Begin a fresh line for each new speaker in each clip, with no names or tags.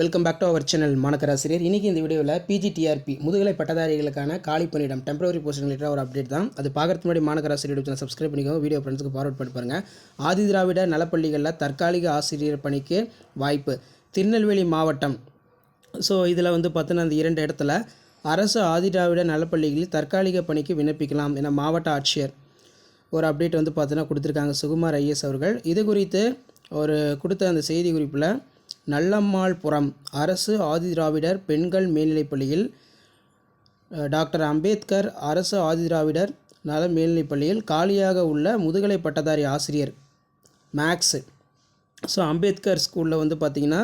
Welcome back to our channel Manakkarasiriyar இன்றைக்கி இந்த வீடியோவில் பிஜிடிஆர்பி முதுகலை பட்டதாரிகளுக்கான காலி பணியிடம் டெம்பரவரி போஸ்டிங் ரிலேட்டட் ஒரு அப்டேட் தான். அது பார்க்கறதுக்கு முன்னாடி மாணக்கராசிரியர் யூடியூப் சேனல் சப்ஸ்கிரைப் பண்ணிக்கோங்க. வீடியோ ஃப்ரெண்ட்ஸுக்கு ஃபார்வர்ட் பண்ணி பாருங்கள் ஆதி திராவிட நலப்பள்ளிகளில் தற்காலிக ஆசிரியர் பணிக்கு வாய்ப்பு. திருநெல்வேலி மாவட்டம். ஸோ இதில் வந்து பார்த்தோன்னா அந்த இரண்டு இடத்துல அரசு ஆதிதிராவிட நலப்பள்ளிகளில் தற்காலிக பணிக்கு விண்ணப்பிக்கலாம் என மாவட்ட ஆட்சியர் ஒரு அப்டேட் வந்து பார்த்தோன்னா கொடுத்துருக்காங்க. சுகுமார் ஐஎஸ் அவர்கள். இது குறித்து ஒரு கொடுத்த அந்த செய்தி குறிப்பில் நல்லம்மாள்புரம் அரசு ஆதிதிராவிடர் பெண்கள் மேல்நிலைப்பள்ளியில் டாக்டர் அம்பேத்கர் அரசு ஆதிதிராவிடர் நல மேல்நிலைப்பள்ளியில் காலியாக உள்ள முதுகலை பட்டதாரி ஆசிரியர் மேக்ஸு. ஸோ அம்பேத்கர் ஸ்கூலில் வந்து பார்த்திங்கன்னா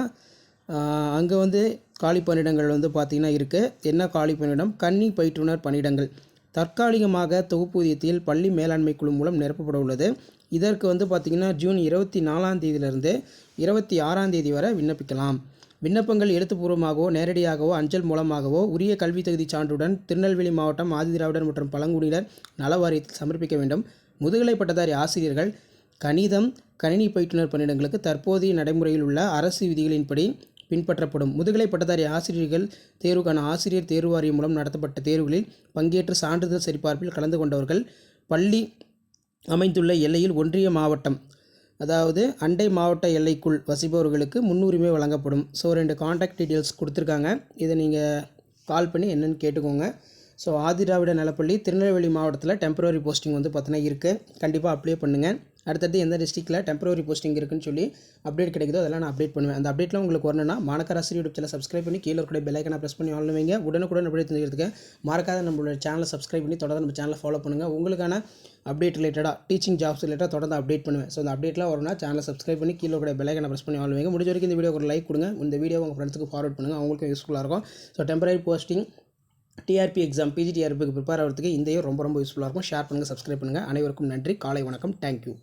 அங்கே வந்து காலி பணியிடங்கள் வந்து பார்த்திங்கன்னா இருக்குது என்ன காலி பணியிடம்? கன்னி பயிற்றுனர் பணியிடங்கள். தற்காலிகமாக தொகுப்பூதியத்தில் பள்ளி மேலாண்மை குழு மூலம் நிரப்பப்பட உள்ளது. இதற்கு வந்து பார்த்திங்கன்னா ஜூன் இருபத்தி நாலாம் தேதியிலிருந்து இருபத்தி ஆறாம் தேதி வரை விண்ணப்பிக்கலாம். விண்ணப்பங்கள் எழுத்துப்பூர்வமாகவோ நேரடியாகவோ அஞ்சல் மூலமாகவோ உரிய கல்வி தகுதி சான்றுடன் திருநெல்வேலி மாவட்டம் ஆதிதிராவிடர் மற்றும் பழங்குடியினர் நல வாரியத்தில் சமர்ப்பிக்க வேண்டும். முதுகலை பட்டதாரி ஆசிரியர்கள் கணிதம் கணினி பயிற்றுனர் பணியிடங்களுக்கு தற்போதைய நடைமுறையில் உள்ள அரசு விதிகளின்படி பின்பற்றப்படும். முதுகலை பட்டதாரி ஆசிரியர்கள் தேர்வுக்கான ஆசிரியர் தேர்வு வாரியம் மூலம் நடத்தப்பட்ட தேர்வுகளில் பங்கேற்று சான்றிதழ் சரிபார்ப்பில் கலந்து கொண்டவர்கள் பள்ளி அமைந்துள்ள எல்லையில் ஒன்றிய மாவட்டம் அதாவது அண்டை மாவட்ட எல்லைக்குள் வசிப்பவர்களுக்கு முன்னுரிமை வழங்கப்படும். ஸோ ரெண்டு காண்டாக்ட் டீட்டெயில்ஸ் கொடுத்துருக்காங்க. இதை நீங்கள் கால் பண்ணி என்னென்னு கேட்டுக்கோங்க. ஸோ ஆதிராவிட நலப்பள்ளி திருநெல்வேலி மாவட்டத்தில் டெம்பரவரி போஸ்டிங் வந்து பார்த்தீங்கன்னா இருக்குது கண்டிப்பாக அப்ளை பண்ணுங்கள் அடுத்தடுத்து எந்த டிஸ்ட்ரிக்ட்டில் டெம்பரவரி போஸ்டிங் இருக்குன்னு சொல்லி அப்டேட் கிடைக்குதோ அதெல்லாம் நான் அப்டேட் பண்ணுவேன். அந்த அப்டேட்லாம் உங்களுக்கு வரணும்னா மாணக்கராசி யூடியூப் சேனல் சப்ஸ்கிரைப் பண்ணி கீழே இருக்கிற பெல்லைக்கனை ப்ரெஸ் பண்ணி ஆன் வைங்க. உடனுக்குடன் அப்டேட் தெரிஞ்சுக்கிறதுக்கு மறக்காத நம்மளோட சேனலை சப்ஸ்கிரைப் பண்ணி தொடர்ந்து நம்ம சேனலை ஃபாலோ பண்ணுங்கள் உங்களுக்கான அப்டேட் ரிலேட்டடாக டீச்சிங் ஜாப்ஸ் ரிலேட்டடாக தொடர்ந்து அப்டேட் பண்ணுவேன். ஸோ அந்த அப்டேட்லாம் வரும்னா சேனலை சப்ஸ்கிரைப் பண்ணி கீழே கூட பெல்லைக்கனை ப்ரெஸ் பண்ணி ஆன் முடிஞ்ச வரைக்கும் இந்த வீடியோ ஒரு லைக் கொடுங்க. இந்த வீடியோ உங்கள் ஃப்ரெண்ட்ஸுக்கு ஃபார்வர்ட் பண்ணுங்கள் அவங்களுக்கும் யூஸ்ஃபுல்லாக இருக்கும். So temporary posting TRB exam பிஜிடிஆர்பிக்கு prepare ஆகிறதுக்கு இந்த இயர் ரொம்ப ரொம்ப யூஸ்ஃபுல்லாக இருக்கும். ஷேர் பண்ணுங்கள் சப்ஸ்கிரைப் பண்ணுங்கள் அனைவருக்கும் நன்றி. காலை வணக்கம். தேங்க்யூ